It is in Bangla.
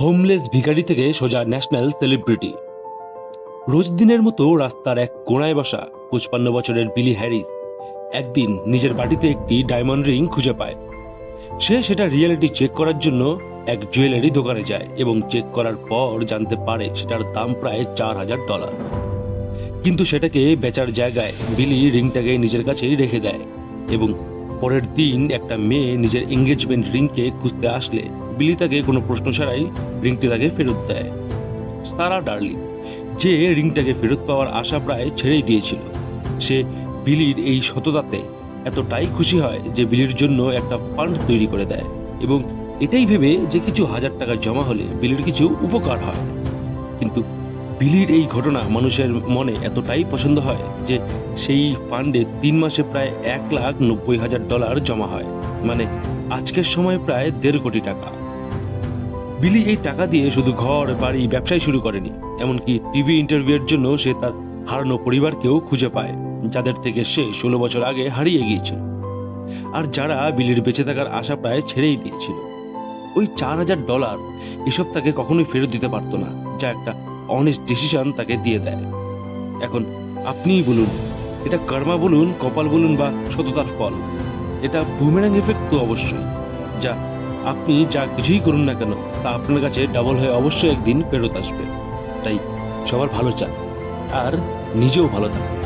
হোমলেস ভিখারি থেকে সোজা ন্যাশনাল সেলিব্রিটি রোজ দিনের মতো রাস্তার এক কোণায় বসা পঁচপান্ন বছরের বিলি হ্যারিস একদিন নিজের বাড়িতে একটি ডায়মন্ড রিং খুঁজে পায়। সে সেটা রিয়েলিটি চেক করার জন্য এক জুয়েলারি দোকানে যায় এবং চেক করার পর জানতে পারে সেটার দাম প্রায় চার হাজার ডলার কিন্তু সেটাকে বেচার জায়গায় বিলি রিংটাকে নিজের কাছেই রেখে দেয় এবং পরের দিন একটা মেয়ে নিজের এঙ্গেজমেন্ট রিংকে খুঁজতে আসলে বিলি তাকে কোনো প্রশ্ন ছাড়াই রিংটি তাকে ফেরত দেয়। সারা ডার্লিং, যে রিংটাকে ফেরত পাওয়ার আশা প্রায় ছেড়েই দিয়েছিল। সে বিলির এই সততাতে এতটাই খুশি হয় যে বিলির জন্য একটা ফান্ড তৈরি করে দেয় এবং এটাই ভেবে যে কিছু হাজার টাকা জমা হলে বিলির কিছু উপকার হয়। কিন্তু বিলির এই ঘটনা মানুষের মনে এতটাই পছন্দ হয় যে সেই ফান্ডে তিন মাসে প্রায় এক লাখ নব্বই হাজার ডলার জমা হয়। মানে আজকের সময় প্রায় দেড় কোটি টাকা। বিলি এই টাকা দিয়ে শুধু ঘর, বাড়ি ব্যবসায় শুরু করেনি। এমনকি টিভি ইন্টারভিউয়ের জন্য সে তার হারানো পরিবারকেও খুঁজে পায়, যাদের থেকে সে ষোলো বছর আগে হারিয়ে গিয়েছিল। আর যারা বিলির বেঁচে থাকার আশা প্রায় ছেড়েই দিয়েছিল। ওই চার হাজার ডলার এসব তাকে কখনোই ফেরত দিতে পারতো না। যা একটা অনেস্ট ডিসিশন তাকে দিয়ে দেয়। এখন আপনিই বলুন, এটা কর্মা বলুন, কপাল বলুন বা সততার ফল, এটা বুমেরাং এফেক্ট তো অবশ্যই। যা আপনি যা কিছুই করুন না কেন, তা আপনার কাছে ডাবল হয়ে অবশ্যই একদিন ফেরত আসবে। তাই সবার ভালো চান, আর নিজেও ভালো থাকুন।